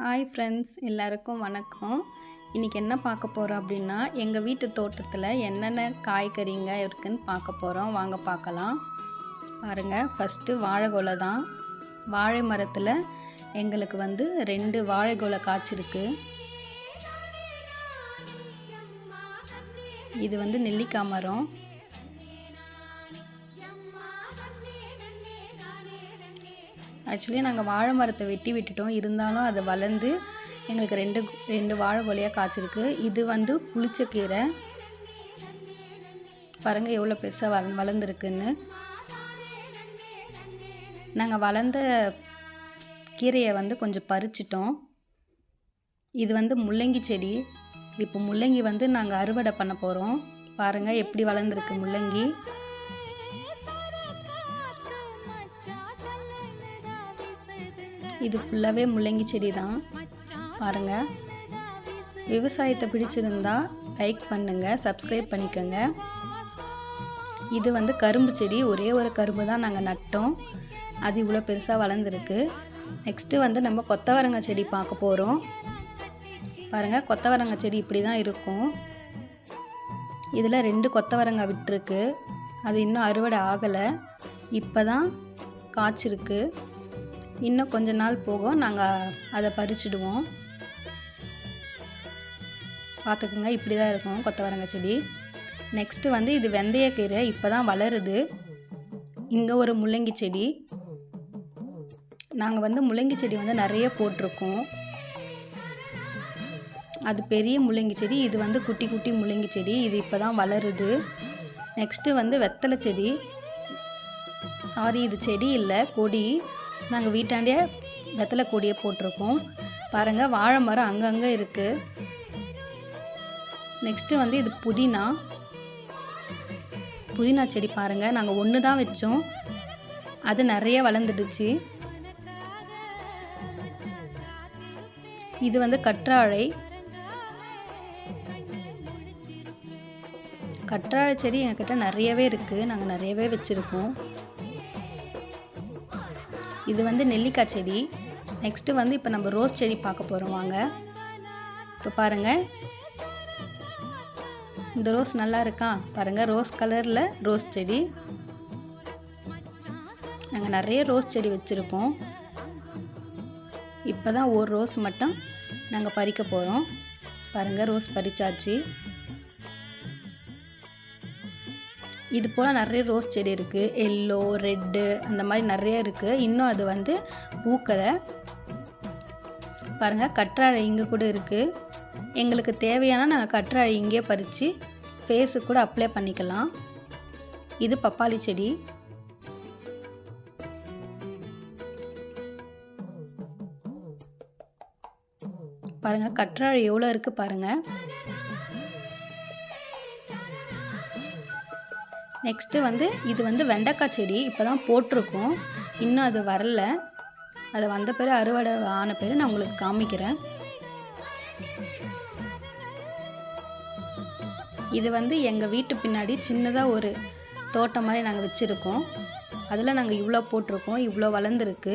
Hi friends எல்லாருக்கும் வணக்கம். இன்றைக்கி என்ன பார்க்க போகிறோம் அப்படின்னா எங்கள் வீட்டு தோட்டத்தில் என்னென்ன காய்கறிங்க இருக்குதுன்னு பார்க்க போகிறோம் வாங்க பார்க்கலாம். பாருங்கள் ஃபஸ்ட்டு வாழைக்கொலை தான். வாழை மரத்தில் எங்களுக்கு வந்து ரெண்டு வாழைக்கொலை காய்ச்சிருக்கு. இது வந்து நெல்லிக்காய் மரம். ஆக்சுவலி நாங்கள் வாழை மரத்தை வெட்டி விட்டுட்டோம். இருந்தாலும் அது வளர்ந்து எங்களுக்கு ரெண்டு ரெண்டு வாழை கொலையாக காய்ச்சிருக்கு. இது வந்து புளிச்சக்கீரை பாருங்கள் எவ்வளோ பெருசாக வள வளர்ந்துருக்குன்னு. நாங்கள் வளர்ந்த கீரையை வந்து கொஞ்சம் பறிச்சிட்டோம். இது வந்து முள்ளங்கி செடி. இப்போ முள்ளங்கி வந்து நாங்கள் அறுவடை பண்ண போகிறோம் பாருங்கள் எப்படி வளர்ந்துருக்கு முள்ளங்கி. இது ஃபுல்லாகவே முள்ளங்கி செடி தான் பாருங்கள் விவசாயத்தை பிடிச்சிருந்தா லைக் பண்ணுங்கள் சப்ஸ்கிரைப் பண்ணிக்கோங்க. இது வந்து கரும்பு செடி. ஒரே ஒரு கரும்பு தான் நாங்கள் நட்டோம். அது இவ்வளோ பெருசாக வளர்ந்துருக்கு. நெக்ஸ்ட்டு வந்து நம்ம கொத்தவரங்காய் செடி பார்க்க போகிறோம் பாருங்கள் கொத்தவரங்காய் செடி இப்படி தான் இருக்கும். இதில் ரெண்டு கொத்தவரங்காய் விட்டுருக்கு. அது இன்னும் அறுவடை ஆகலை. இப்போ தான் காய்ச்சிருக்கு. இன்னும் கொஞ்ச நாள் போகும். நாங்கள் அதை பறிச்சிடுவோம். பார்த்துக்குங்க இப்படி தான் இருக்கும் கொத்தவரங்காய் செடி. நெக்ஸ்ட்டு வந்து இது வெந்தயக்கீரை இப்போ தான் வளருது. இங்கே ஒரு முள்ளங்கி செடி. நாங்கள் வந்து முள்ளங்கி செடி வந்து நிறைய போட்டிருக்கோம். அது பெரிய முள்ளங்கி செடி இது வந்து குட்டி குட்டி முள்ளங்கி செடி இது இப்போ தான் வளருது. நெக்ஸ்ட்டு வந்து வெத்தலை செடி. சாரி இது செடி இல்லை கொடி. நாங்கள் வீட்டாண்டே வெத்தலை கொடியை போட்டிருக்கோம். பாருங்கள் வாழை மரம் அங்கங்கே இருக்குது நெக்ஸ்ட்டு வந்து இது புதினா. புதினா செடி பாருங்கள் நாங்கள் ஒன்று தான் வச்சோம். அது நிறைய வளர்ந்துடுச்சு. இது வந்து கற்றாழை. கற்றாழை செடி எங்ககிட்ட நிறையவே இருக்குது நாங்கள் நிறையவே வச்சுருக்கோம். இது வந்து நெல்லிக்காய் செடி. நெக்ஸ்ட்டு வந்து இப்போ நம்ம ரோஸ் செடி பார்க்க போகிறோம் வாங்க. இப்போ பாருங்கள் இந்த ரோஸ் நல்லா இருக்கா? பாருங்கள் ரோஸ் கலரில் ரோஸ் செடி. நாங்கள் நிறைய ரோஸ் செடி வச்சுருப்போம். இப்போ தான் ஒரு ரோஸ் மட்டும் நாங்கள் பறிக்க போகிறோம் பாருங்கள் ரோஸ் பறிச்சாச்சு. இது போல் நிறைய ரோஸ் செடி இருக்குது எல்லோ ரெட்டு அந்த மாதிரி நிறைய இருக்குது இன்னும் அது வந்து பூக்கலை. பாருங்கள் கற்றாழை இங்கே கூட இருக்குது எங்களுக்கு தேவையான நாங்கள் கற்றாழை இங்கே பறித்து ஃபேஸுக்கு கூட அப்ளை பண்ணிக்கலாம். இது பப்பாளி செடி. பாருங்கள் கற்றாழை எவ்வளோ இருக்குது பாருங்கள் நெக்ஸ்ட்டு வந்து இது வந்து வெண்டைக்காய் செடி இப்போ தான் போட்டிருக்கோம். இன்னும் அது வரல. அது வந்த பிறகு அறுவடை ஆன பிறகு நான் உங்களுக்கு காமிக்கிறேன். இது வந்து எங்கள் வீட்டு பின்னாடி சின்னதாக ஒரு தோட்டம் மாதிரி நாங்கள் வச்சுருக்கோம். அதில் நாங்கள் இவ்வளோ போட்டிருக்கோம் இவ்வளோ வளர்ந்துருக்கு.